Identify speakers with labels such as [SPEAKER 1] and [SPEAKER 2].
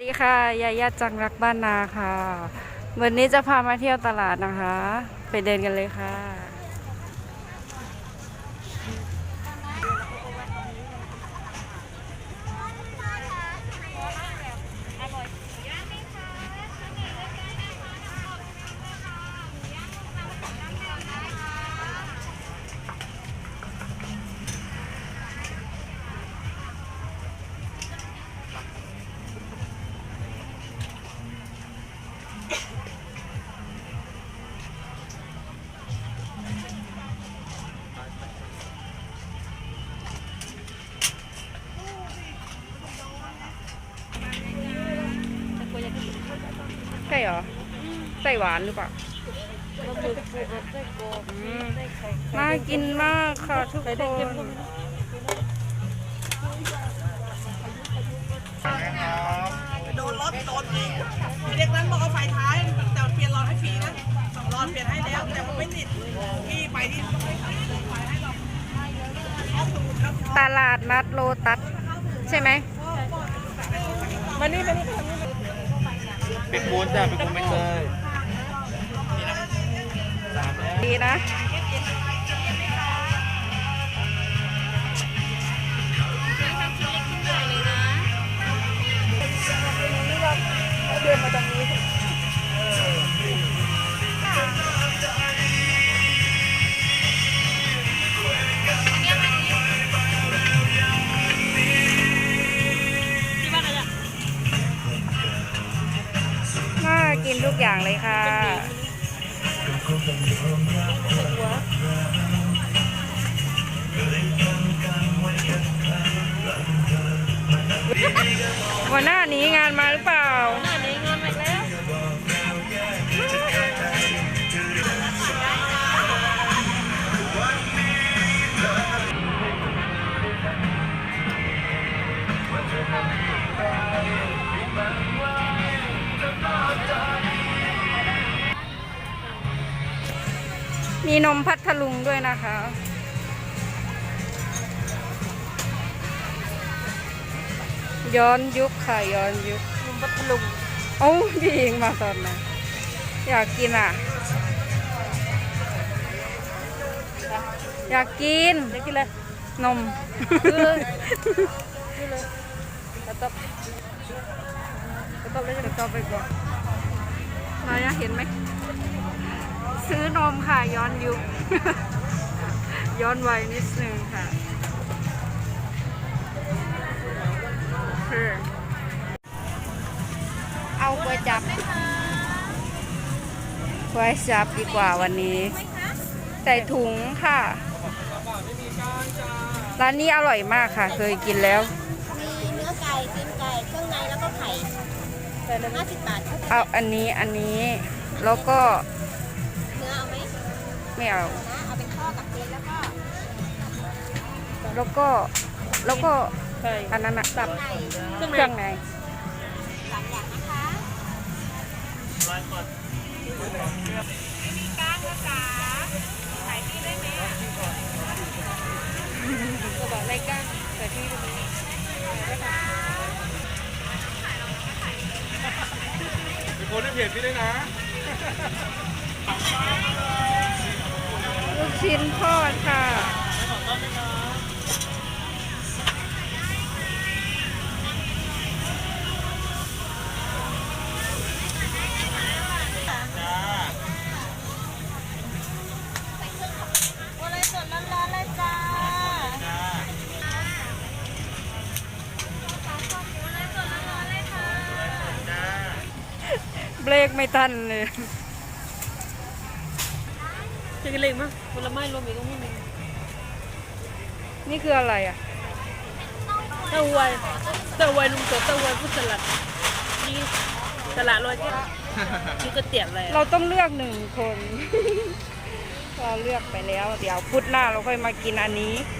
[SPEAKER 1] สวัสดีค่ะยายาจังรักบ้านนาค่ะ วันนี้จะพามาเที่ยวตลาดนะคะ ไปเดินกันเลยค่ะ ใช่เหรอไส้หวานหรือเปล่าอืมน่ากินมากค่ะทุกคน
[SPEAKER 2] โดนรถโดนยิงเด็กนั้นบอกเอาไฟท้ายแต่เปลี่ยนหลอดให้ฟรีนะสองหลอดเปลี่ยนให้แล้วแต่มันไม่ติดพี่ไปที่ไฟให้เราเอาตูดแล้ว
[SPEAKER 1] ตลาดนัดโลตัสใช่ไหม
[SPEAKER 2] มานี่มานี่
[SPEAKER 3] เป็นปูนจ้ะเป็นปูนไม่เคย
[SPEAKER 1] ดีนะ
[SPEAKER 2] กิน
[SPEAKER 1] ทุกอย่างเลยค่ะวันหน้านี้งานมาหรือเปล่า
[SPEAKER 2] มี
[SPEAKER 1] นมพัทลุงด้วยนะคะ ย้อนยุคค่ะ ย้อนยุค
[SPEAKER 2] ลุงพัทลุง
[SPEAKER 1] โอ้าพี่หญิงมาตอนไหนอยากกินอะ อยากกิน
[SPEAKER 2] จะกินเลย
[SPEAKER 1] นม
[SPEAKER 2] กระต๊อบกระต๊อบเลย
[SPEAKER 1] เดี๋ยวต่อไปก่อนเราอยากเห็นไหมซื้อน มค่ะย้อนยุค ย้อนวัยนิดนึงค่ะเออเอาก๋วยจับก๋วยจับดีกว่าวันนี้ ใส่ถุงค่ะ ร้านนี้อร่อยมากค่ะ เคยกินแล้ว
[SPEAKER 4] มีเนื้อไก่ตีนไก่เครื่องในแล้วก็ไข่ห้าสิบบาทครับ
[SPEAKER 1] เอาอันนี้อันนี้แล้วก็ ไม่เอา
[SPEAKER 4] นะเอาเป็นข้อกับตีนแล้วก็
[SPEAKER 1] แล้วก็แล้วก็
[SPEAKER 2] ใช่
[SPEAKER 1] อันนั้นอะตับ
[SPEAKER 4] ไก่
[SPEAKER 1] เครื่องใน
[SPEAKER 4] สามอย่างนะคะ
[SPEAKER 1] ก็บอกไรก้างแต่ที่
[SPEAKER 3] เป็นคนที่เพจพี่ด้วยนะ
[SPEAKER 1] ลูกชิ้นทอดค่ะ
[SPEAKER 4] วันเลยสดร้อนๆเลยจ้า
[SPEAKER 1] เบรกไม่ทันเลย
[SPEAKER 2] จะกินเล็กมั้ยผลไม้รวมอีกก็ไม่มี
[SPEAKER 1] นี่คืออะไรอะ
[SPEAKER 2] เต้าหวยเต้าหวยลุงเสือเต้าหวยพุทธสลัดนี่ตลาดลอยแก้วนี่ก็เตี๋ยวเลย
[SPEAKER 1] เราต้องเลือกหนึ่งคน เราเลือกไปแล้ว เดี๋ยวพุธหน้าเราค่อยมากินอันนี้
[SPEAKER 4] เ